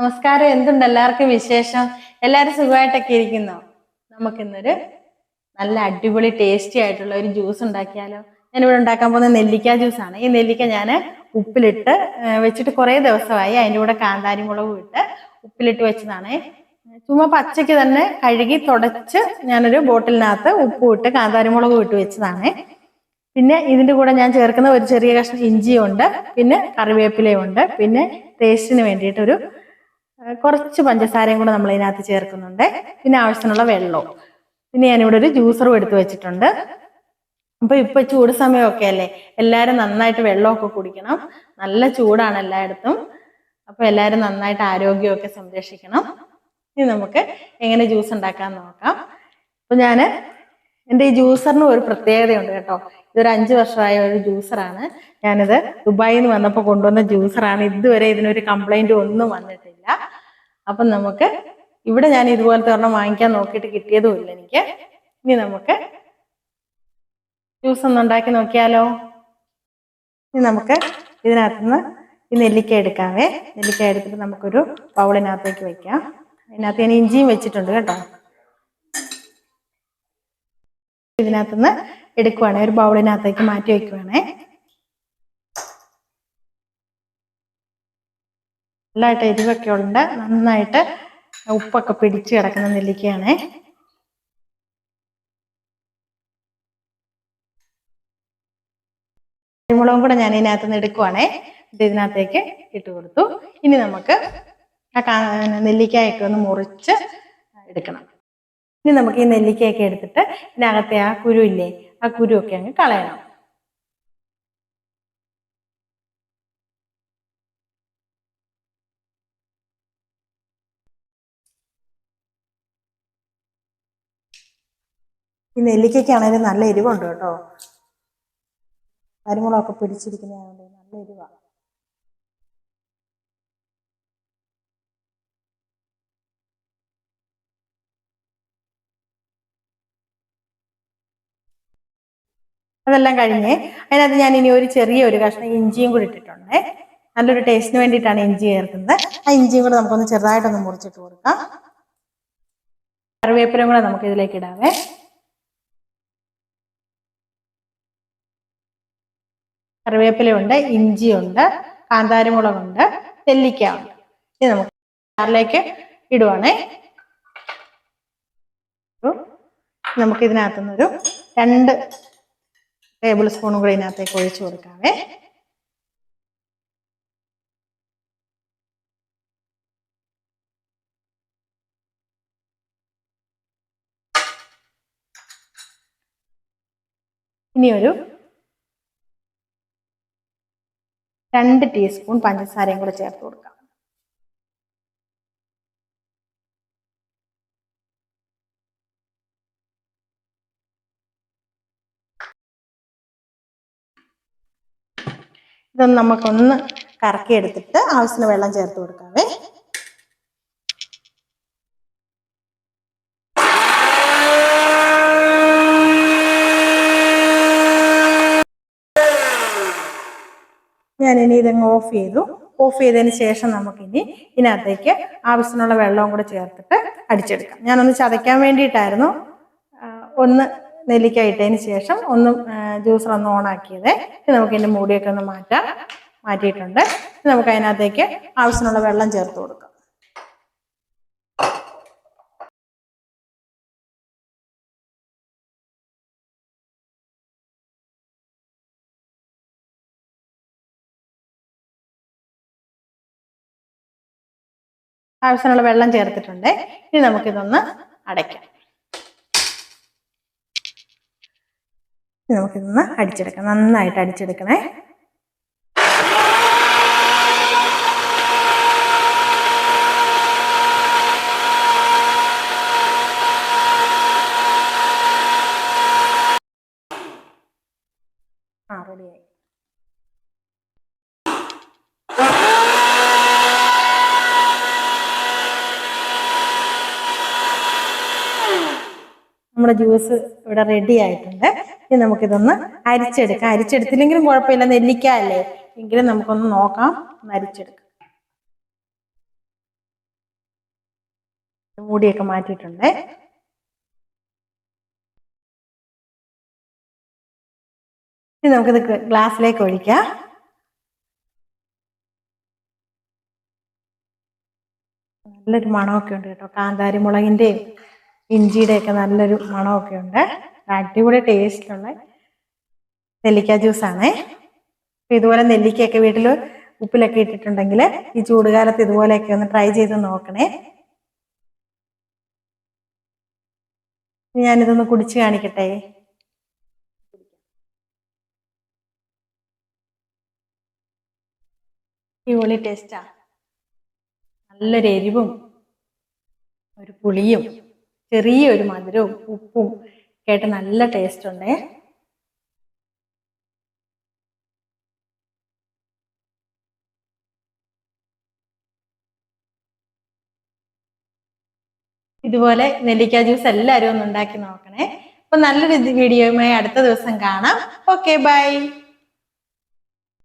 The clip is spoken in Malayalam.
നമസ്കാരം. എന്തുണ്ട് എല്ലാവർക്കും വിശേഷം? എല്ലാവരും സുഖമായിട്ടൊക്കെ ഇരിക്കുന്നോ? നമുക്കിന്നൊരു നല്ല അടിപൊളി ടേസ്റ്റി ആയിട്ടുള്ള ഒരു ജ്യൂസ് ഉണ്ടാക്കിയാലോ? ഞാനിവിടെ ഉണ്ടാക്കാൻ പോകുന്ന നെല്ലിക്ക ജ്യൂസാണ് ഈ നെല്ലിക്ക ഞാൻ ഉപ്പിലിട്ട് വെച്ചിട്ട് കുറേ ദിവസമായി അതിന്റെ കൂടെ കാന്താരി മുളകും ഇട്ട് ഉപ്പിലിട്ട് വെച്ചതാണ്. ചുമ്മാ പച്ചയ്ക്ക് തന്നെ കഴുകി തുടച്ച് ഞാനൊരു ബോട്ടിലിനകത്ത് ഉപ്പും ഇട്ട് കാന്താരി മുളകും ഇട്ട് വെച്ചതാണ്. പിന്നെ ഇതിന്റെ കൂടെ ഞാൻ ചേർക്കുന്ന ഒരു ചെറിയ കഷ്ണം ഇഞ്ചിയുണ്ട് പിന്നെ കറിവേപ്പിലയുണ്ട് പിന്നെ ടേസ്റ്റിന് വേണ്ടിയിട്ടൊരു കുറച്ച് പഞ്ചസാരയും കൂടെ നമ്മൾ ഇതിനകത്ത് ചേർക്കുന്നുണ്ട്. പിന്നെ ആവശ്യത്തിനുള്ള വെള്ളവും. പിന്നെ ഞാനിവിടെ ഒരു ജ്യൂസറും എടുത്തു വെച്ചിട്ടുണ്ട്. അപ്പൊ ഇപ്പൊ ചൂട് സമയമൊക്കെ അല്ലേ? എല്ലാവരും നന്നായിട്ട് വെള്ളമൊക്കെ കുടിക്കണം. നല്ല ചൂടാണ് എല്ലായിടത്തും. അപ്പൊ എല്ലാവരും നന്നായിട്ട് ആരോഗ്യമൊക്കെ സംരക്ഷിക്കണം. ഇനി നമുക്ക് എങ്ങനെ ജ്യൂസ് ഉണ്ടാക്കാൻ നോക്കാം. അപ്പൊ ഞാൻ എന്റെ ഈ ജ്യൂസറിന് ഒരു പ്രത്യേകതയുണ്ട് കേട്ടോ. ഇതൊരു അഞ്ച് വർഷമായ ഒരു ജ്യൂസറാണ്. ഞാനിത് ദുബായിൽ നിന്ന് വന്നപ്പോൾ കൊണ്ടുവന്ന ജ്യൂസറാണ്. ഇതുവരെ ഇതിനൊരു കംപ്ലൈന്റ് ഒന്നും വന്നിട്ടില്ല. അപ്പം നമുക്ക് ഇവിടെ ഞാൻ ഇതുപോലത്തെ ഒരെണ്ണം വാങ്ങിക്കാൻ നോക്കിയിട്ട് കിട്ടിയതുമില്ല എനിക്ക്. ഇനി നമുക്ക് ജ്യൂസ് ഒന്ന് ഉണ്ടാക്കി നോക്കിയാലോ? ഇനി നമുക്ക് ഇതിനകത്തുനിന്ന് ഈ നെല്ലിക്ക എടുക്കാവേ. നെല്ലിക്ക എടുത്തിട്ട് നമുക്കൊരു പൗളിനകത്തേക്ക് വെക്കാം. അതിനകത്ത് ഞാൻ ഇഞ്ചിയും വെച്ചിട്ടുണ്ട് കേട്ടോ. ഇതിനകത്തുനിന്ന് എടുക്കുവാണേ ഒരു ബൗളിനകത്തേക്ക് മാറ്റി വെക്കുവാണേ. നല്ലതായിട്ട് എരിവൊക്കെ ഉണ്ട് നന്നായിട്ട് ഉപ്പൊക്കെ പിടിച്ച് കിടക്കുന്ന നെല്ലിക്കയാണേ. കുരുമുളകും കൂടെ ഞാൻ ഇതിനകത്ത് നിന്ന് എടുക്കുവാണേ. ഇത് ഇതിനകത്തേക്ക് ഇട്ട് കൊടുത്തു. ഇനി നമുക്ക് നെല്ലിക്കായൊക്കെ ഒന്ന് മുറിച്ച് എടുക്കണം. ഇനി നമുക്ക് ഈ നെല്ലിക്കയൊക്കെ എടുത്തിട്ട് ഇതിനകത്തെ ആ കുരു ഇല്ലേ ആ കുരുവൊക്കെ അങ്ങ് കളയണം. ഈ നെല്ലിക്കയ്ക്കാണെങ്കിലും നല്ല എരിവുണ്ട് കേട്ടോ. കരിമുളകൊക്കെ പിടിച്ചിരിക്കുന്നതുകൊണ്ട് നല്ല എരിവാണ് അതെല്ലാം കഴിഞ്ഞ് അതിനകത്ത് ഞാൻ ഇനി ഒരു ചെറിയ ഒരു കഷ്ണം ഇഞ്ചിയും കൂടി ഇട്ടിട്ടുണ്ട്. നല്ലൊരു ടേസ്റ്റിന് വേണ്ടിയിട്ടാണ് ഇഞ്ചി ചേർക്കുന്നത്. ആ ഇഞ്ചിയും കൂടെ നമുക്കൊന്ന് ചെറുതായിട്ടൊന്ന് മുറിച്ചിട്ട് കൊടുക്കാം. കറിവേപ്പിലും കൂടെ നമുക്ക് ഇതിലേക്ക് ഇടാവേ. കറിവേപ്പിലയുണ്ട് ഇഞ്ചിയുണ്ട് കാന്താരിമുളകുണ്ട് നെല്ലിക്ക ഉണ്ട് ഇത് നമുക്ക് ചാറിലേക്ക് ഇടുവാണേ. നമുക്ക് ഇതിനകത്തുനിന്നൊരു രണ്ട് ടേബിൾ സ്പൂണും കൂടി ഇതിനകത്തേക്ക് ഒഴിച്ചു കൊടുക്കാവേ. ഇനിയൊരു രണ്ട് ടീസ്പൂൺ പഞ്ചസാരയും കൂടെ ചേർത്ത് കൊടുക്കാം. ഇതൊന്ന് നമുക്കൊന്ന് കറക്കി എടുത്തിട്ട് ആവശ്യത്തിന് വെള്ളം ചേർത്ത് കൊടുക്കാവേ. ഞാനിനി ഇതങ്ങ് ഓഫ് ചെയ്തു. ഓഫ് ചെയ്തതിന് ശേഷം നമുക്കിനി ഇതിനകത്തേക്ക് ആവശ്യത്തിനുള്ള വെള്ളവും കൂടെ ചേർത്തിട്ട് അടിച്ചെടുക്കാം. ഞാനൊന്ന് ചതയ്ക്കാൻ വേണ്ടിയിട്ടായിരുന്നു. ഒന്ന് നെല്ലിക്ക ഇട്ടതിന് ശേഷം ഒന്ന് ജ്യൂസർ ഒന്ന് ഓണാക്കിയത് നമുക്ക് ഇതിന്റെ മൂടിയൊക്കെ ഒന്ന് മാറ്റാം. മാറ്റിയിട്ടുണ്ട്. ഇനി നമുക്ക് അതിനകത്തേക്ക് ആവശ്യത്തിനുള്ള വെള്ളം ചേർത്ത് കൊടുക്കാം. ആവശ്യത്തിനുള്ള വെള്ളം ചേർത്തിട്ടുണ്ട്. ഇനി നമുക്കിതൊന്ന് അടയ്ക്കാം. നമുക്കിതൊന്ന് അടിച്ചെടുക്കാം. നന്നായിട്ട് അടിച്ചെടുക്കണേ. ആ റെഡിയായി. നമ്മുടെ ജ്യൂസ് ഇവിടെ റെഡി ആയിട്ടുണ്ട്. ഇനി നമുക്കിതൊന്ന് അരിച്ചെടുക്കാം. അരിച്ചെടുത്തില്ലെങ്കിലും കുഴപ്പമില്ല. നെല്ലിക്ക അല്ലേ എങ്കിലും നമുക്കൊന്ന് നോക്കാം. ഒന്ന് അരിച്ചെടുക്കാം. മൂടിയൊക്കെ മാറ്റിയിട്ടുണ്ട്. ഇനി നമുക്കിത് ഗ്ലാസ്സിലേക്ക് ഒഴിക്കാം. നല്ലൊരു മണമൊക്കെ ഉണ്ട് കേട്ടോ. കാന്താരി മുളകിന്റെയും ഇഞ്ചിയുടെ ഒക്കെ നല്ലൊരു മണമൊക്കെ ഉണ്ട്. അടിപൊളി ടേസ്റ്റുള്ള നെല്ലിക്ക ജ്യൂസാണേ. ഇതുപോലെ നെല്ലിക്കയൊക്കെ വീട്ടിൽ ഉപ്പിലൊക്കെ ഇട്ടിട്ടുണ്ടെങ്കിൽ ഈ ചൂടുകാലത്ത് ഇതുപോലെയൊക്കെ ഒന്ന് ട്രൈ ചെയ്ത് നോക്കണേ. ഞാനിതൊന്ന് കുടിച്ച് കാണിക്കട്ടെ. ടേസ്റ്റാ നല്ലൊരു എരിവും ഒരു പുളിയും. ചെറിയൊരു മധുരവും ഉപ്പും ആയിട്ട് നല്ല ടേസ്റ്റ് ഉണ്ടേ. ഇതുപോലെ നെല്ലിക്ക ജ്യൂസ് എല്ലാവരും ഒന്ന് ഉണ്ടാക്കി നോക്കണേ. അപ്പൊ നല്ലൊരു വീഡിയോയുമായി അടുത്ത ദിവസം കാണാം. Okay bye